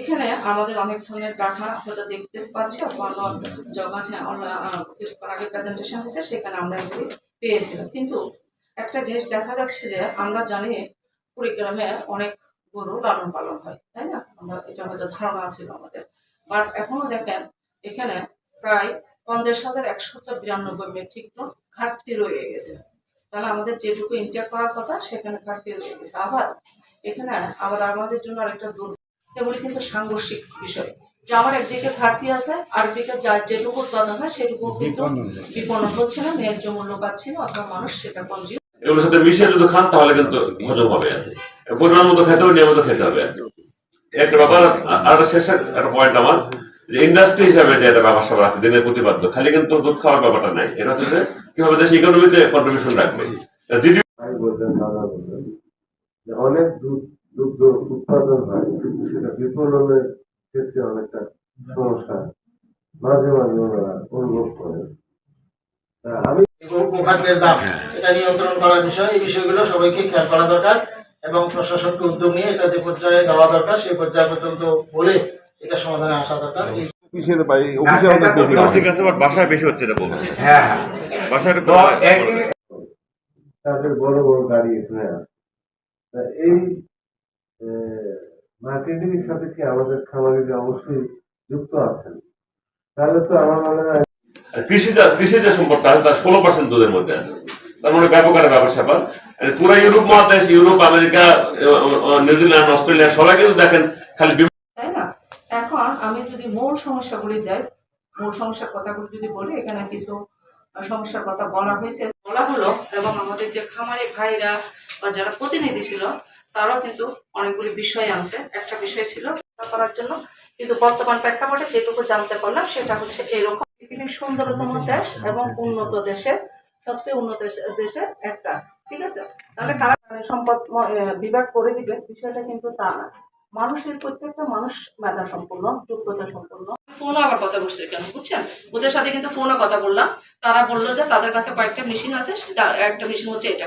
এখানে আমাদের অনেক ধরনের ডাটা হয়তো দেখতে পাচ্ছি অথবা জগতে কিছুক্ষণ আগে প্রেজেন্টেশন হয়েছে, সেখানে আমরা এগুলি পেয়েছিলাম। কিন্তু একটা জিনিস দেখা যাচ্ছে যে আমরা জানি কুড়িগ্রামে অনেক গরু লালন পালন হয়, তাই না? আমরা, এটা হয়তো ধারণা ছিল আমাদের। বাট এখনও দেখেন, এখানে প্রায় পঞ্চাশ হাজার একশত বিরানব্বই মেট্রিক টন ঘাটতি রয়ে গেছে। তাহলে আমাদের যেটুকু ইন্টার করার কথা, সেখানে ঘাটতি রয়ে গেছে। আবার এখানে আবার আমাদের জন্য আরেকটা দুর্গ এগুলি কিন্তু সাংঘর্ষিক বিষয়। যে আমার একদিকে ঘাটতি আছে আরেকদিকে যার যেটুকু উৎপাদন হয় সেটুকু কিন্তু বিপণন হচ্ছে। না ন্যায্য মূল্য পাচ্ছে না অথবা মানুষ সেটা কনজিউম এগুলোর সাথে মিশিয়ে যদি খান তাহলে কিন্তু হজম হবে আর পরিমাণ মতো খেতে হবে নিয়মিত খেতে হবে আর একটা ব্যাপার আর শেষ একটা পয়েন্ট আমার যে ইন্ডাস্ট্রি হিসাবে যে একটা ব্যবসা আছে দিনের প্রতিপাদ্য খালি কিন্তু দুধ খাওয়ার ব্যাপারটা নাই। এটা হচ্ছে যে কীভাবে দেশ ইকোনমিতে কন্ট্রিবিউশন রাখবে। অনেক দুধ দুগ্ধ উৎপাদন হয় কিন্তু সেটা বিপণনের ক্ষেত্রে অনেকটা সমস্যা। মাঝে মাঝে ওনারা অনুভব করেন আমি এবং দাম এটা নিয়ন্ত্রণ করার বিষয় এই বিষয়গুলো সবাইকে খেয়াল করা দরকার এবং প্রশাসনকে উদ্যোগ নিয়ে এটা যে পর্যায়ে দেওয়া দরকার সেই পর্যায় পর্যন্ত বলে এটা সমাধানে আসা দরকার। এই অফিসের ভাই অফিসে আমাদের বেশি। ঠিক আছে বাট বাসায় বেশি হচ্ছে এটা বলছে হ্যাঁ বাসায় তাদের বড় বড় গাড়ি এখানে আছে। এই মার্কেটিং এর সাথে কি আমাদের খামারিরা অবশ্যই যুক্ত আছেন? তাহলে তো আমার মনে হয় কৃষি যা যে সম্পদটা আছে তার ষোলো পার্সেন্ট দুধের মধ্যে আছে। তার মানে ব্যাপক একটা ব্যবসা পান পুরো ইউরোপ মহাদেশ ইউরোপ আমেরিকা নিউজিল্যান্ড অস্ট্রেলিয়া সবাই কিন্তু দেখেন খালি তাই না? এখন আমি যদি মূল সমস্যাগুলি যাই মূল সমস্যার কথাগুলি যদি বলি এখানে কিছু সমস্যার কথা বলা হয়েছে। বলা হলো এবং আমাদের যে খামারি ভাইরা বা যারা প্রতিনিধি ছিল তারাও কিন্তু অনেকগুলি বিষয় আনছে একটা বিষয় ছিল করার জন্য। কিন্তু বর্তমান প্রেক্ষাপটে যেটুকু জানতে পারলাম সেটা হচ্ছে এরকম। পৃথিবীর সুন্দরতম দেশ এবং উন্নত দেশের সবচেয়ে উন্নত দেশ- দেশের একটা ঠিক আছে? তাহলে কারা সম্পদ আহ, বিভাগ করে দিবে বিষয়টা কিন্তু তা না। মানুষের প্রত্যেকটা মানুষ মেধা সম্পূর্ণ যোগ্যতা সম্পূর্ণ ফোনও আবার কথা বলছে কেন বুঝছেন? ওদের সাথে কিন্তু ফোনে কথা বললাম। তারা বলল যে তাদের কাছে কয়েকটা মেশিন আছে সেটা- একটা মেশিন হচ্ছে এটা।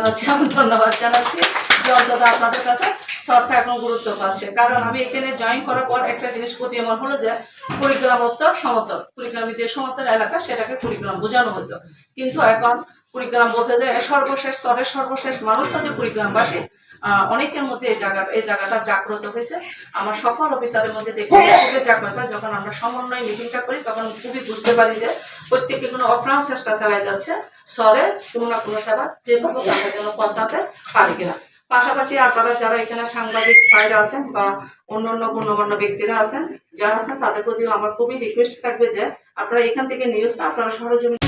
জানাচ্ছি আমি ধন্যবাদ জানাচ্ছি যে অন্তত আপনাদের কাছে সবটা এখন গুরুত্ব পাচ্ছে। কারণ আমি এখানে জয়েন করার পর একটা জিনিস প্রতিমন হলো যে কুড়িগ্রাম উত্তর সমতল। কুড়িগ্রামের যে সমতল এলাকা সেটাকে কুড়িগ্রাম বোঝানো হতো। কিন্তু এখন কুড়িগ্রাম বলতে যে সর্বশেষ স্তরের সর্বশেষ মানুষটা যে কুড়িগ্রামবাসী আহ, অনেকের মধ্যে এই জায়গা এই জায়গাটা জাগ্রত হয়েছে। আমার সকল অফিসারের মধ্যে দেখে খুবই জাগ্রত যখন আমরা সমন্বয় মিটিংটা করি তখন খুবই বুঝতে পারি যে প্রত্যেকে কোনো অপ্রাণ চেষ্টা চালায় যাচ্ছে স্বরে কোনো না কোনো সেবা যেভাবে তাদের জন্য পৌঁছাতে পারে কিনা। পাশাপাশি আপনারা যারা এখানে সাংবাদিক ভাইরা আছেন বা অন্য অন্য গণ্যমান্য ব্যক্তিরা আছেন, যারা আছেন, তাদের প্রতিও আমার খুবই রিকোয়েস্ট থাকবে যে আপনারা এখান থেকে নিউজটা আপনারা সরজমিন